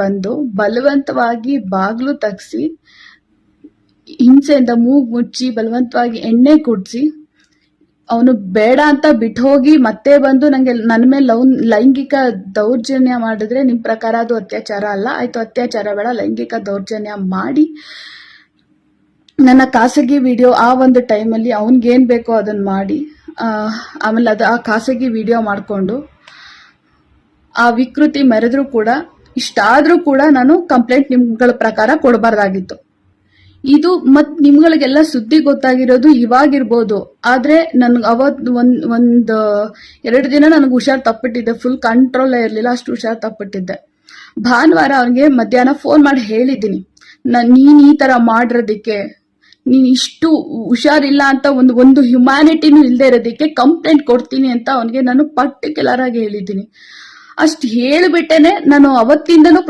ಬಂದು ಬಲವಂತವಾಗಿ ಬಾಗ್ಲು ತಗ್ಸಿ, ಹಿಂಸೆಯಿಂದ ಮೂಗ್ ಮುಚ್ಚಿ, ಬಲವಂತವಾಗಿ ಎಣ್ಣೆ ಕುಡ್ಸಿ, ಅವನು ಬೇಡ ಅಂತ ಬಿಟ್ಟು ಹೋಗಿ ಮತ್ತೆ ಬಂದು ನಂಗೆ ನನ್ನ ಮೇಲೆ ಲವ್ ಲೈಂಗಿಕ ದೌರ್ಜನ್ಯ ಮಾಡಿದ್ರೆ ನಿಮ್ ಪ್ರಕಾರ ಅದು ಅತ್ಯಾಚಾರ ಅಲ್ಲ. ಆಯ್ತು, ಅತ್ಯಾಚಾರ ಬೇಡ, ಲೈಂಗಿಕ ದೌರ್ಜನ್ಯ ಮಾಡಿ. ನನ್ನ ಖಾಸಗಿ ವಿಡಿಯೋ ಆ ಒಂದು ಟೈಮಲ್ಲಿ ಅವನಿಗೇನು ಬೇಕೋ ಅದನ್ನ ಮಾಡಿ. ಆಮೇಲೆ ಅದು ಆ ಖಾಸಗಿ ವಿಡಿಯೋ ಮಾಡಿಕೊಂಡು, ಆ ವಿಕೃತಿ ಮೆರೆದ್ರೂ ಕೂಡ ಇಷ್ಟಾದ್ರೂ ಕೂಡ ನಾನು ಕಂಪ್ಲೇಂಟ್ ನಿಮ್ಗಳ ಪ್ರಕಾರ ಕೊಡಬಾರ್ದಾಗಿತ್ತು. ಇದು ಮತ್ ನಿಮ್ಗಳಿಗೆಲ್ಲ ಸುದ್ದಿ ಗೊತ್ತಾಗಿರೋದು ಇವಾಗಿರ್ಬೋದು. ಆದ್ರೆ ನನ್ಗೆ ಅವತ್ ಒಂದ್, ಒಂದು ಎರಡು ದಿನ ನನಗೆ ಹುಷಾರ್ ತಪ್ಪಿಟ್ಟಿದ್ದೆ ಫುಲ್ ಕಂಟ್ರೋಲ್ ಇರಲಿಲ್ಲ, ಅಷ್ಟು ಹುಷಾರ್ ತಪ್ಪಿಟ್ಟಿದ್ದೆ. ಭಾನುವಾರ ಅವ್ನಿಗೆ ಮಧ್ಯಾಹ್ನ ಫೋನ್ ಮಾಡಿ ಹೇಳಿದ್ದೀನಿ. ನಾನ್ ಈ ತರ ಮಾಡಿರೋದಕ್ಕೆ, ನೀನ್ ಇಷ್ಟು ಹುಷಾರಿಲ್ಲ ಅಂತ ಒಂದು ಒಂದು ಹ್ಯುಮ್ಯಾನಿಟಿನೂ ಇಲ್ಲದೆ ಇರೋದಕ್ಕೆ ಕಂಪ್ಲೇಂಟ್ ಕೊಡ್ತೀನಿ ಅಂತ ಅವನಿಗೆ ನಾನು ಪರ್ಟಿಕ್ಯುಲರ್ ಆಗಿ ಹೇಳಿದ್ದೀನಿ. ಅಷ್ಟು ಹೇಳಿಬಿಟ್ಟೆನೆ ನಾನು ಅವತ್ತಿಂದನೂ